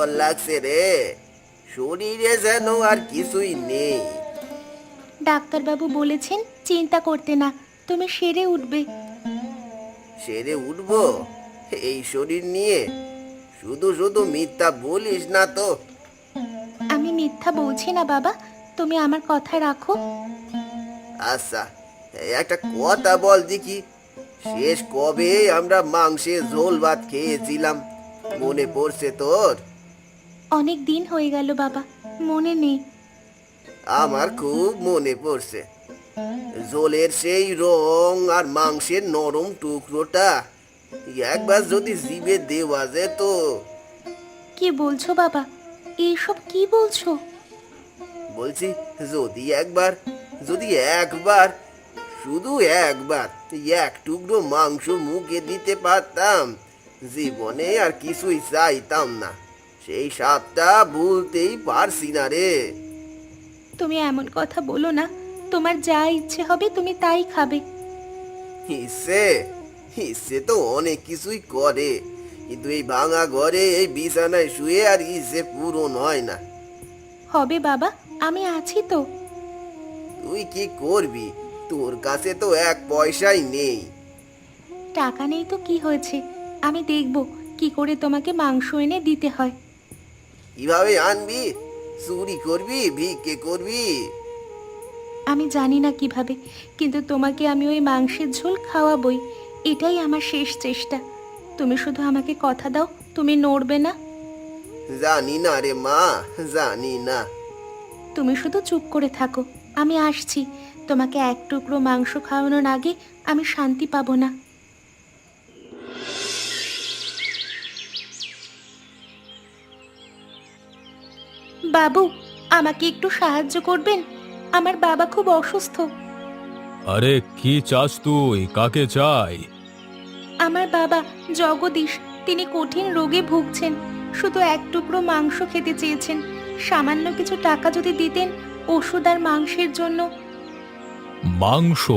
দুর্বল লাগছে রে। শরীরে যেন আর কিছুই নেই। ডাক্তারবাবু বলেছেন চিন্তা করতে না তুমি সেরে উঠবে। সেরে উঠবো? এই শরীর নিয়ে শুধু শুধু মিথ্যা বলিস না তো। আমি মিথ্যা বলছি না বাবা তুমি আমার কথা রাখো। আচ্ছা এই একটা কথা বল দেখি। শেষ কবে আমরা মাংসের ঝোল ভাত খেয়েছিলাম মনে পড়ছে তোর? অনেক দিন হয়ে গেল বাবা মনে নেই। আমার খুব মনে পড়ছে। ঝোলের সেই রং আর মাংসের নরম টুকরোটা একবার যদি জিভে দেওয়া যেত। কি বলছো বাবা? এইসব কি বলছো? বলছি যদি একবার যদি একবার শুধু একবার এক টুকরো মাংস মুখে দিতে পারতাম জীবনে আর কিছুই চাইতাম না। সেই স্বাদটা ভুলতেই পারছি না রে। তুমি এমন কথা বলো না তোমার যা ইচ্ছে হবে তুমি তাই খাবে। হিসে হিসে তো অনেক কিছুই করে কিন্তু এই ভাঙা ঘরে এই বিছানায় শুয়ে আর হিসে পূরণ হয় না। হবে বাবা আমি আছি তো। তুই কি করবি? তোর কাছে তো এক পয়সাই নেই। টাকা নেই তো কি হয়েছে? আমি দেখব কি করে তোমাকে মাংস এনে দিতে হয়। কীভাবে আনবি? চুরি করবি ভিক্ষে করবি? আমি জানি না কীভাবে কিন্তু তোমাকে আমি ওই মাংসের ঝোল খাওয়াবই। এটাই আমার শেষ চেষ্টা। তুমি শুধু আমাকে কথা দাও তুমি নড়বে না। জানি না রে মা জানি না। তুমি শুধু চুপ করে থাকো আমি আসছি। তোমাকে এক টুকরো মাংস খাওয়ানোর আগে আমি শান্তি পাবো না। বাবু আমাকে একটু সাহায্য করবেন? আমার বাবা খুব অসুস্থ। আরে কি চাস তুই? কাকে চাই? আমার বাবা জগদীশ তিনি কঠিন রোগে ভুগছেন। শুধু এক টুকরো মাংস খেতে চেয়েছেন। সামান্য কিছু টাকা যদি দিতেন ওষুধ আর মাংসের জন্য। মাংস?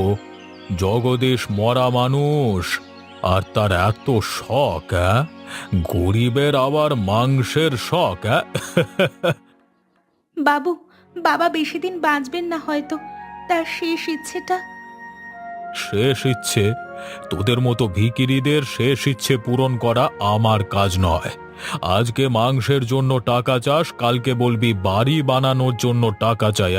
জগদীশ মরা মানুষ। আর তার এত শখ অ্যাঁ? গরিবের আবার মাংসের শখ অ্যাঁ? বাবু বাবা বেশি দিন বাঁচবেন না হয়তো। তার শেষ ইচ্ছেটা? শেষ ইচ্ছে? তোদের মতো ভিকিরিদের শেষ ইচ্ছে পূরণ করা আমার কাজ নয়। আজকে মাংসের জন্য টাকা চাস কালকে বলবি বাড়ি বানানোর জন্য টাকা চাই?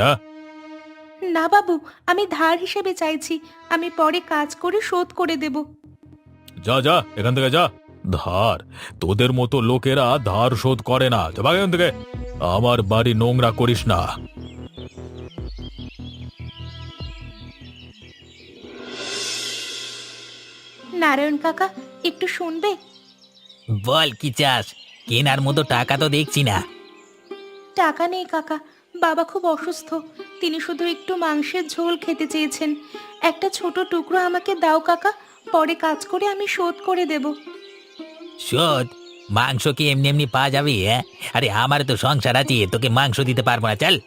না বাবু আমি ধার হিসেবে চাইছি। আমি পরে কাজ করে শোধ করে দেব। যা যা এখান থেকে যা। ধার। তোদের মতো লোকেরা ধার শোধ করে না। যা ভাগ এখান থেকে। আমার বাড়ি নোংরা করিস না। নারায়ণ কাকা একটু শুনবে? বল কি চাস? কেনার মতো টাকা তো দেখছি না। টাকা নেই কাকা বাবা খুব অসুস্থ। তিনি শুধু একটু মাংসের ঝোল খেতে চেয়েছেন। একটা ছোট টুকরো আমাকে দাও কাকা পরে কাজ করে আমি শোধ করে দেব। শোধ? মাংস কি এমনি এমনি পাওয়া যাবে হ্যাঁ? আরে আমার তো সংসার আছে তোকে মাংস দিতে পারব না চল।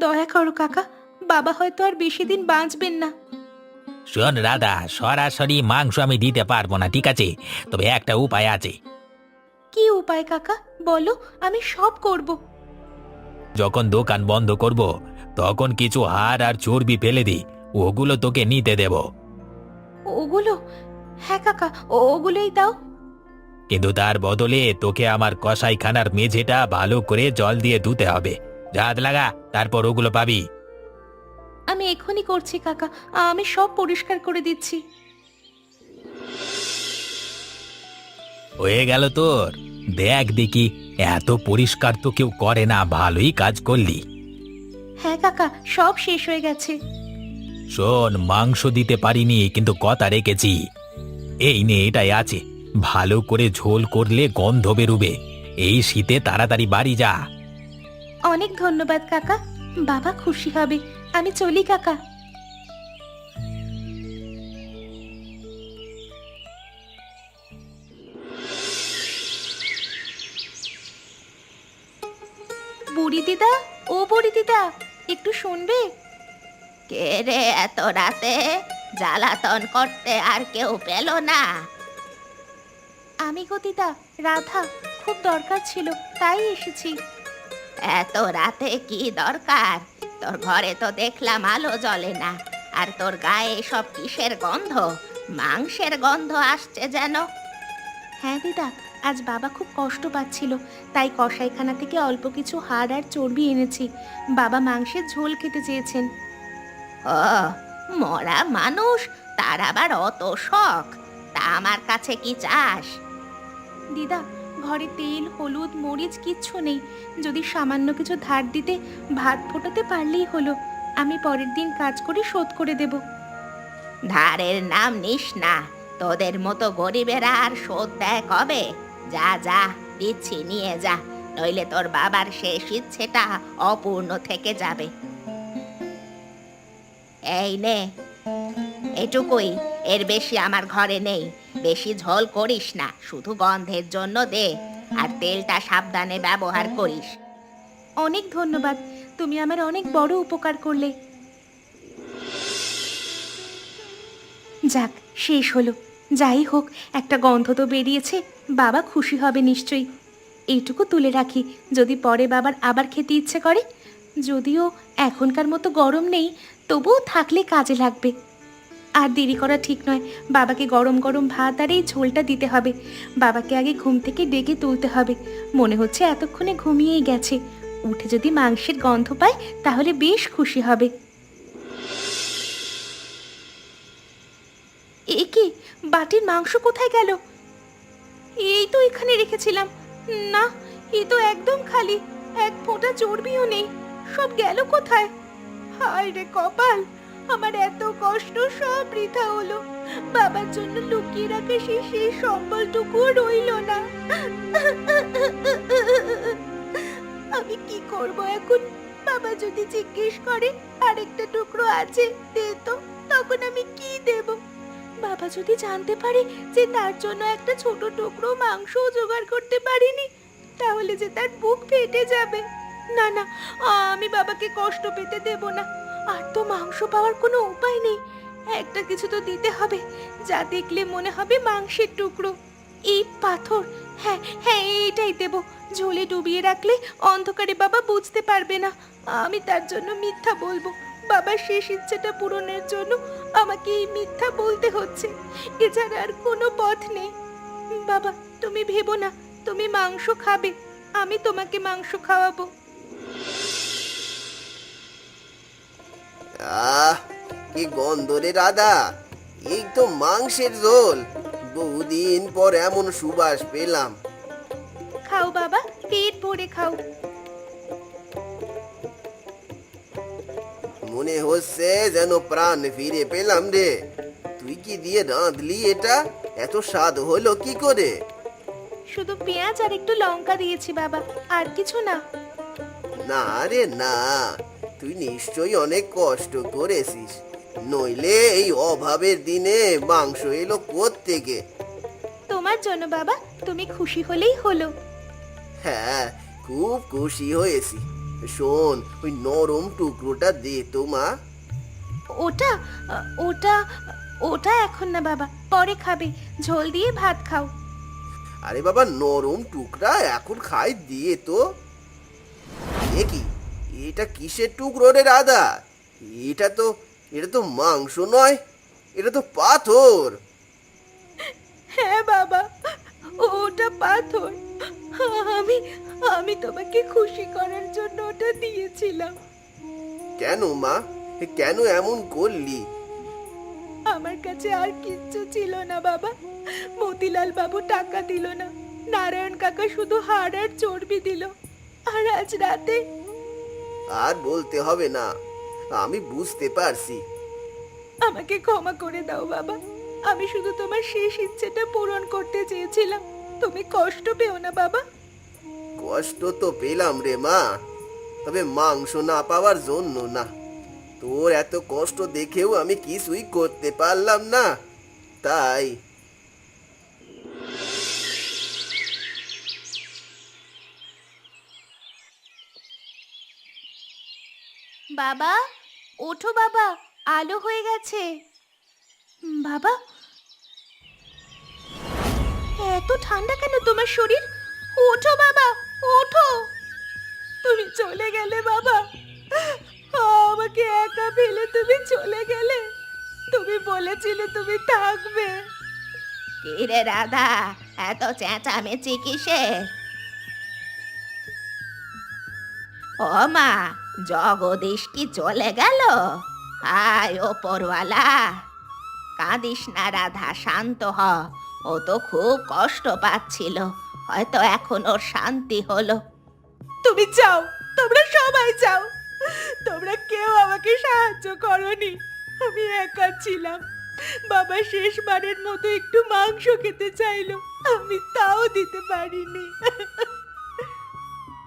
দয়া করো কাকা। বাবা হয়তো আর বেশি দিন বাঁচবেন না। শোন রাধা সরাসরি মাংস আমি দিতে পারব না ঠিক আছে? তবে একটা উপায় আছে। কি উপায় কাকা? বলো আমি সব করব। যখন দোকান বন্ধ করব তখন কিছু হাড় আর চর্বি ফেলে দি ওগুলো তোকে নিতে দেব। ওগুলো? হ্যাঁ কাকা ওগুলোই দাও। কিন্তু তার বদলে তোকে আমার কসাইখানার মেঝেটা ভালো করে জল দিয়ে ধুতে হবে। জাত লাগা তারপর ওগুলো পাবি। আমি এখনই করছি কাকা। আমি সব পরিষ্কার করে দিচ্ছি। হয়ে গেল তোর। দেখ দেখি এত পরিষ্কার তো কেউ করে না ভালোই কাজ করলি। হ্যাঁ কাকা সব শেষ হয়ে গেছে। শোন মাংস দিতে পারিনি কিন্তু কথা রেখেছি। এই নে এটাই আছে। ভালো করে ঝোল করলে গন্ধ বেরুবে। এই শীতে তাড়াতাড়ি বাড়ি যা। অনেক ধন্যবাদ, কাকা। বাবা খুশি হবে। আমি চলি, কাকা। বুড়ি দিদা, ও বুড়ি দিদা, একটু শুনবে? কে রে এত রাতে জ্বালাতন করতে আর কেউ পেল না? আমি গো দিদা রাধা খুব দরকার ছিল তাই এসেছি। এত রাতে কি দরকার? তোর ঘরে তো দেখলাম আলো জ্বলে না। আর তোর গায়ে সব কিসের গন্ধ? মাংসের গন্ধ আসছে যেন। হ্যাঁ দিদা আজ বাবা খুব কষ্ট পাচ্ছিল তাই কসাইখানা থেকে অল্প কিছু হাড় আর চর্বি এনেছি। বাবা মাংসের ঝোল খেতে চেয়েছেন। ও মরা মানুষ তার আবার অত শখ। তা আমার কাছে কি চাস? দিদা, ঘরে তেল, হলুদ, মরিচ কিচ্ছু নেই। যদি সামান্য কিছু ধার দিতে, ভাত ফোটাতে পারলেই হলো। আমি পরের দিন কাজ করে শোধ করে দেব। ধারের নাম নিস না। তোদের মতো গরিবেরা আর শোধ দেয় কবে? যা যা, দিচ্ছি, নিয়ে যা। নইলে তোর বাবার শেষ ইচ্ছেটা অপূর্ণ থেকে যাবে। এই নে, এটুকুই। এর বেশি আমার ঘরে নেই। বেশি ঝোল করিস না, শুধু গন্ধের জন্য দে, আর তেলটা সাবধানে ব্যবহার করিস। অনেক ধন্যবাদ, তুমি আমার অনেক বড় উপকার করলে। যাক, শেষ হলো। যাই হোক, একটা গন্ধ তো বেরিয়েছে, বাবা খুশি হবে নিশ্চয়ই। এইটুকু তুলে রাখি, যদি পরে বাবার আবার খেতে ইচ্ছে করে। যদিও এখনকার মতো গরম নেই, তবুও থাকলে কাজে লাগবে। আর দেরি করা ঠিক নয়। বাবাকে গরম গরম ভাত আর এই ঝোলটা দিতে হবে। বাবাকে আগে ঘুম থেকে ডেকে তুলতে হবে। মনে হচ্ছে এতক্ষণে ঘুমিয়েই গেছে। উঠে যদি মাংসের গন্ধ পায়, তাহলে বেশ খুশি হবে। এ কি? বাটির মাংস কোথায় গেল? এই তো এখানে রেখেছিলাম। না এই তো একদম খালি। এক ফোঁটা চর্বিও নেই। সব গেল কোথায়? হায় রে কপাল! আমার এত কষ্ট সব বৃথা হলো। বাবার জন্য লুকিয়ে রাখা সেই সেই সম্বলটুকুও রইল না। আমি কি করব এখন? বাবা যদি জিজ্ঞেস করে, আরেকটা টুকরো আছে, দে তো, তখন আমি কি দেব? বাবা যদি জানতে পারে যে তার জন্য একটা ছোট টুকরো মাংসও জোগাড় করতে পারিনি, তাহলে যে তার বুক ফেটে যাবে। না না, আমি বাবাকে কষ্ট পেতে দেব না। আর তো মাংস পাওয়ার কোনো উপায় নেই। একটা কিছু তো দিতে হবে, যা দেখলে মনে হবে মাংসের টুকরো। এই পাথর হ্যাঁ হ্যাঁ এইটাই দেব। ঝোলে ডুবিয়ে রাখলে অন্ধকারে বাবা বুঝতে পারবে না। আমি তার জন্য মিথ্যা বলব। বাবার শেষ ইচ্ছেটা পূরণের জন্য আমাকে এই মিথ্যা বলতে হচ্ছে। এছাড়া আর কোনো পথ নেই। বাবা, তুমি ভেবো না, তুমি মাংস খাবে। আমি তোমাকে মাংস খাওয়াবো। আহ কি গন্ধ রে দাদা এই তো মাংসের ঝোল। বহুদিন পর এমন সুবাস পেলাম। খাও বাবা পেট ভরে খাও। মনে হচ্ছে যেন প্রাণ ফিরে পেলাম রে। তুই কি দিয়ে রাঁধলি এটা? এত স্বাদ হলো কি করে? শুধু পেঁয়াজ আর একটু লঙ্কা দিয়েছি বাবা আর কিছু না। না রে না। তুই নিশ্চয়ই অনেক কষ্ট করেছিস। নইলে এই অভাবের দিনে মাংস এলো থেকে তোমার জন্য বাবা তুমি খুশি হলেই হলো। হ্যাঁ খুব খুশি হয়েছি। শোন ওই নরম টুকরোটা দে তো মা। ওটা ওটা ওটা এখন না বাবা পরে খাবে। ঝোল দিয়ে ভাত খাও। আরে বাবা নরম টুকরা এখন খাই দিয়ে তো। এ কি? এটা কিসের টুকরো রে রাধা? এটা তো এটা তো মাংস নয় এটা তো পাথর। হ্যাঁ বাবা ওটা পাথর। আমি আমি তোমাকে খুশি করার জন্য ওটা দিয়েছিলাম। কেন মা? কেন এমন করলি? আমার কাছে আর কিচ্ছু ছিল না বাবা। মতিলাল বাবু টাকা দিল না। নারায়ণ কাকা শুধু হাড় আর চর্বি দিল। আর আজ রাতে আর বলতে হবে না আমি বুঝতে পারছি। আমাকে ক্ষমা করে দাও বাবা। আমি শুধু তোমার শেষ ইচ্ছেটা পূরণ করতে চেয়েছিলাম। তুমি কষ্ট পেও না বাবা। কষ্ট তো পেলাম রে মা তবে মাংস না পাওয়ার জন্য না। তোর এত কষ্ট দেখেও আমি কিছুই করতে পারলাম না। তাই বাবা, ওঠো বাবা, আলো হয়ে গেছে। বাবা, এত ঠান্ডা কেন তোমার শরীর? ওঠো বাবা, ওঠো। তুমি চলে গেলে বাবা, আমাকে একা ফেলে তুমি চলে গেলে। তুমি বলেছিলে তুমি থাকবে। কিরে রাধা, এত চেঁচামেচি কিসের ও মা জগদীশ কি চলে গেল। হায় ওপরওয়ালা। কাঁদিস না রাধা, শান্ত হ। ও তো খুব কষ্ট পাচ্ছিল। হয়তো এখন ওর শান্তি হলো। তুমি যাও, তোমরা সবাই যাও। তোমরা কেউ আমাকে সাহায্য করনি। আমি একা ছিলাম। বাবা শেষবারের মতো একটু মাংস খেতে চাইলো। আমি তাও দিতে পারিনি।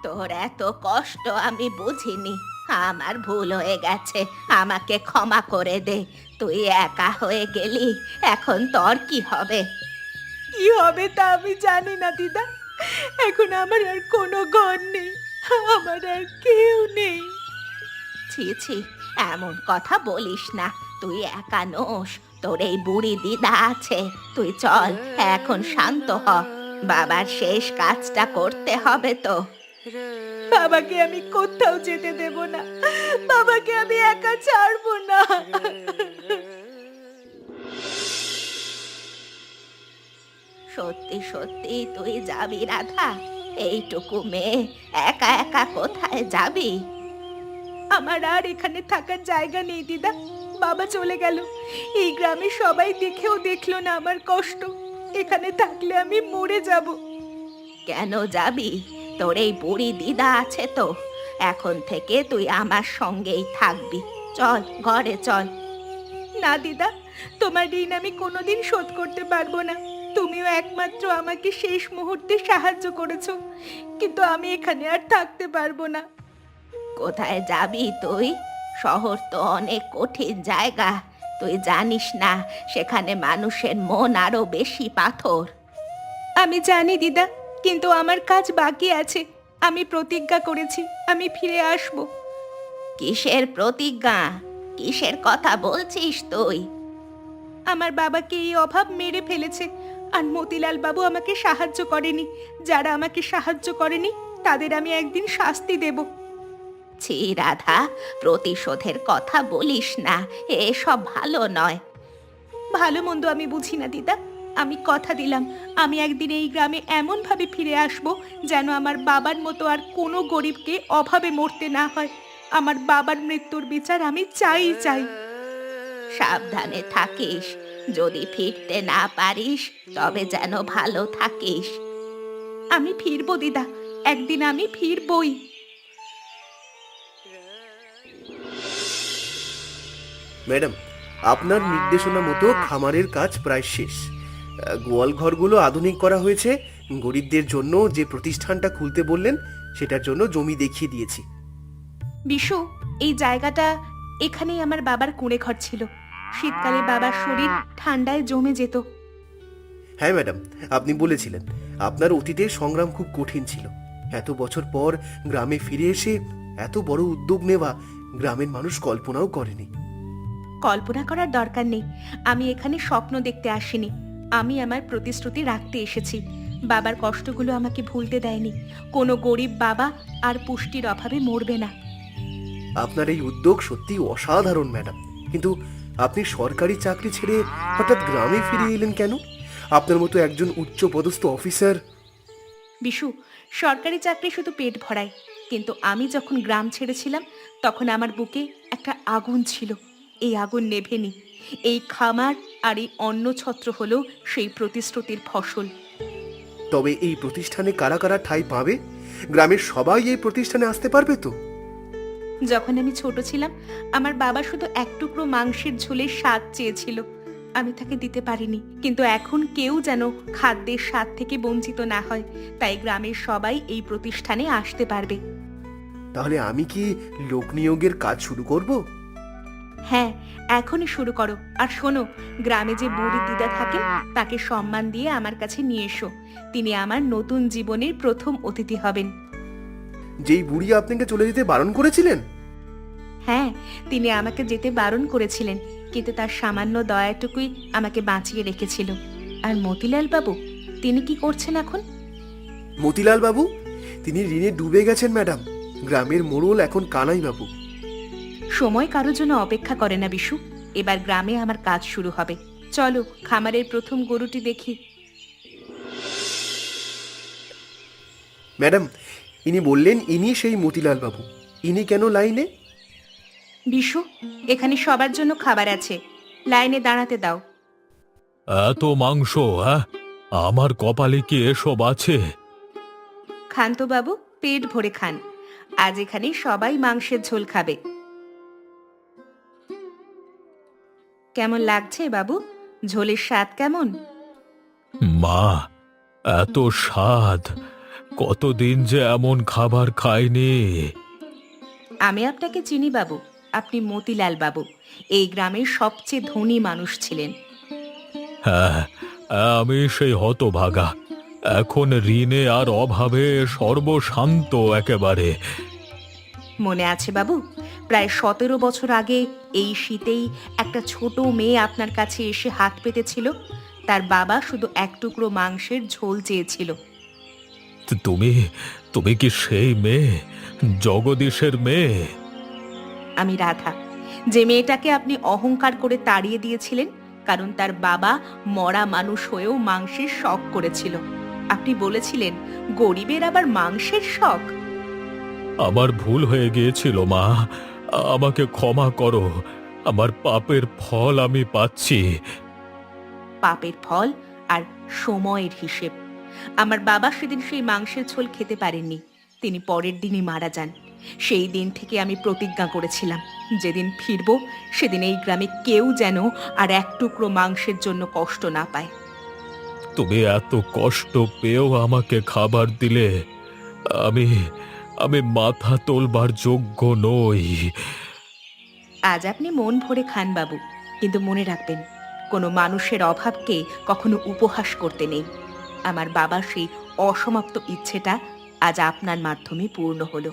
তোর এত কষ্ট আমি বুঝিনি। আমার ভুল হয়ে গেছে। আমাকে ক্ষমা করে দে। তুই একা হয়ে গেলি এখন তোর কি হবে? কি হবে তা আমি জানি না দিদা। এখন আমার আর কোনো ঘর নেই। আমার আর কেউ নেই। ছি ছি এমন কথা বলিস না। তুই একা নোস তোর এই বুড়ি দিদা আছে। তুই চল এখন শান্ত হ। বাবার শেষ কাজটা করতে হবে তো। বাবাকে আমি কোথাও যেতে দেব না। বাবাকে আমি একা ছাড়বো না। সত্যি সত্যি, তুই যাবি রাধা? এইটুকু মেয়ে, একা একা কোথায় যাবি? আমার আর এখানে থাকার জায়গা নেই, দিদা। বাবা চলে গেল। এই গ্রামে সবাই দেখেও দেখল না আমার কষ্ট। এখানে থাকলে আমি মরে যাব। কেন যাবি? তোর এই বুড়ি দিদা আছে তো এখন থেকে তুই আমার সঙ্গেই থাকবি। চল ঘরে চল। না দিদা তোমার ঋণ আমি কোনোদিন শোধ করতে পারব না। তুমিও একমাত্র আমাকে শেষ মুহূর্তে সাহায্য করেছ কিন্তু আমি এখানে আর থাকতে পারব না। কোথায় যাবি তুই? শহর তো অনেক কঠিন জায়গা। তুই জানিস না সেখানে মানুষের মন আরও বেশি পাথর। আমি জানি দিদা কিন্তু আমার কাজ বাকি আছে। আমি প্রতিজ্ঞা করেছি আমি ফিরে আসব। কিসের প্রতিজ্ঞা? কিসের কথা বলছিস তুই? আমার বাবাকে এই অভাব মেরে ফেলেছে আর মতিলাল বাবু আমাকে সাহায্য করেনি। যারা আমাকে সাহায্য করেনি তাদের আমি একদিন শাস্তি দেব। ছি রাধা প্রতিশোধের কথা বলিস না এসব ভালো নয়। ভালো মন্দ আমি বুঝি না দিদা। আমি কথা দিলাম আমি একদিন এই গ্রামে এমনভাবে ফিরে আসব যেন আমার বাবার মতো আর কোনো গরিবকে অভাবে মরতে না হয়। আমার বাবার মৃত্যুর বিচার আমি চাই চাই। সাবধানে থাকিস যদি ফিরতে না পারিস তবে যেন ভালো থাকিস। আমি ফিরবো দিদা একদিন আমি ফিরবই। ম্যাডাম আপনার নির্দেশনা মতো খামারের কাজ প্রায় শেষ। আহ, গোয়াল ঘরগুলো আধুনিক করা হয়েছে। গরিবদের জন্য যে প্রতিষ্ঠানটা খুলতে বললেন সেটার জন্য জমি দেখিয়ে দিয়েছি। বিশু এই জায়গাটা এখানেই আমার বাবার কুঁড়ে ঘর ছিল। শীতকালে বাবার শরীর ঠান্ডায় জমে যেত। হ্যাঁ ম্যাডাম আপনি বলেছিলেন আপনার অতীতের সংগ্রাম খুব কঠিন ছিল। এত বছর পর গ্রামে ফিরে এসে এত বড় উদ্যোগ নেওয়া গ্রামের মানুষ কল্পনাও করেনি। কল্পনা করার দরকার নেই। আমি এখানে স্বপ্ন দেখতে আসিনি। আমি আমার প্রতিশ্রুতি রাখতে এসেছি। বাবার কষ্টগুলো আমাকে ভুলতে দেয়নি। কোনো গরিব বাবা আর পুষ্টির অভাবে মরবে না। আপনার এই উদ্যোগ সত্যি অসাধারণ ম্যাডাম। কিন্তু আপনি সরকারি চাকরি ছেড়ে হঠাৎ গ্রামে ফিরে এলেন কেন? আপনার মতো একজন উচ্চ পদস্থ অফিসার। বিশু সরকারি চাকরি শুধু পেট ভরায়। কিন্তু আমি যখন গ্রাম ছেড়েছিলাম তখন আমার বুকে একটা আগুন ছিল। এই আগুন নেভেনি। এই খামার আর এই অন্নছত্র হলো সেই প্রতিশ্রুতির ফসল। তবে এই প্রতিষ্ঠানে কারা কারা ঠাঁই পাবে? গ্রামের সবাই এই প্রতিষ্ঠানে আসতে পারবে তো? যখন আমি ছোট ছিলাম আমার বাবা শুধু এক টুকরো মাংসের ঝোলের স্বাদ চেয়েছিল। আমি তাকে দিতে পারিনি কিন্তু এখন কেউ যেন খাদ্যের স্বাদ থেকে বঞ্চিত না হয় তাই গ্রামের সবাই এই প্রতিষ্ঠানে আসতে পারবে। তাহলে আমি কি লোক নিয়োগের কাজ শুরু করব? হ্যাঁ এখনই শুরু করো। আর শোনো গ্রামে যে বুড়ি দিদা থাকেন তাকে সম্মান দিয়ে আমার কাছে নিয়ে এসো। তিনি আমার নতুন জীবনের প্রথম অতিথি হবেন। যেই বুড়ি আপনাকে চলে যেতে বারণ করেছিলেন? হ্যাঁ তিনি আমাকে যেতে বারণ করেছিলেন কিন্তু তার সামান্য দয়াটুকুই আমাকে বাঁচিয়ে রেখেছিল। আর মতিলাল বাবু তিনি কি করছেন এখন? মতিলাল বাবু তিনি ঋণে ডুবে গেছেন ম্যাডাম। গ্রামের মোড়ল এখন কানাই বাবু। সময় কারোর জন্য অপেক্ষা করে না বিশু। এবার গ্রামে আমার কাজ শুরু হবে। চলো খামারের প্রথম গরুটি দেখি। ম্যাডাম ইনি বললেন ইনি সেই মতিলাল বাবু ইনি কেন লাইনে? বিশু এখানে সবার জন্য খাবার আছে। লাইনে দাঁড়াতে দাও। এত মাংস হ্যাঁ? আমার কপালে কি এসব আছে? খান তো বাবু পেট ভরে খান। আজ এখানে সবাই মাংসের ঝোল খাবে। কেমন লাগছে বাবু? ঝোলের স্বাদ কেমন? মা এত স্বাদ। কতদিন যে এমন খাবার খাইনি। আমি আপনাকে চিনি বাবু আপনি মতিলাল বাবু। এই গ্রামের সবচেয়ে ধনী মানুষ ছিলেন। হ্যাঁ আমি সেই হতভাগা। এখন ঋণে আর অভাবে সর্বশান্ত একেবারে। মনে আছে বাবু? প্রায় সতেরো বছর আগে এই শীতেই একটা ছোট মেয়ে আপনার কাছে এসে হাত পেতেছিল। তার বাবা শুধু এক টুকরো মাংসের ঝোল চেয়েছিল। তুমি তুমি কি সেই মেয়ে? জগদীশের মেয়ে? আমি রাধা। যে মেয়েটাকে আপনি অহংকার করে তাড়িয়ে দিয়েছিলেন কারণ তার বাবা মরা মানুষ হয়েও মাংসের শখ করেছিল। আপনি বলেছিলেন গরিবের আবার মাংসের শখ? আমার ভুল হয়ে গিয়েছিল মা। আমাকে ক্ষমা করো। আমার পাপের ফল আমি পাচ্ছি। পাপের ফল আর সময়ের হিসেব। আমার বাবা সেদিন সেই মাংসের ঝোল খেতে পারেননি। তিনি পরের দিনই মারা যান। সেই দিন থেকে আমি প্রতিজ্ঞা করেছিলাম যেদিন ফিরব সেদিন এই গ্রামে কেউ যেন আর এক টুকরো মাংসের জন্য কষ্ট না পায়। তুমি এত কষ্ট পেয়েও আমাকে খাবার দিলে। আমি আমি মাথা তোলবার যোগ্য নই। আজ আপনি মন ভরে খান বাবু, কিন্তু মনে রাখবেন, কোনো মানুষের অভাবকে কখনো উপহাস করতে নেই। আমার বাবার সেই অসমাপ্ত ইচ্ছেটা আজ আপনার মাধ্যমে পূর্ণ হলো।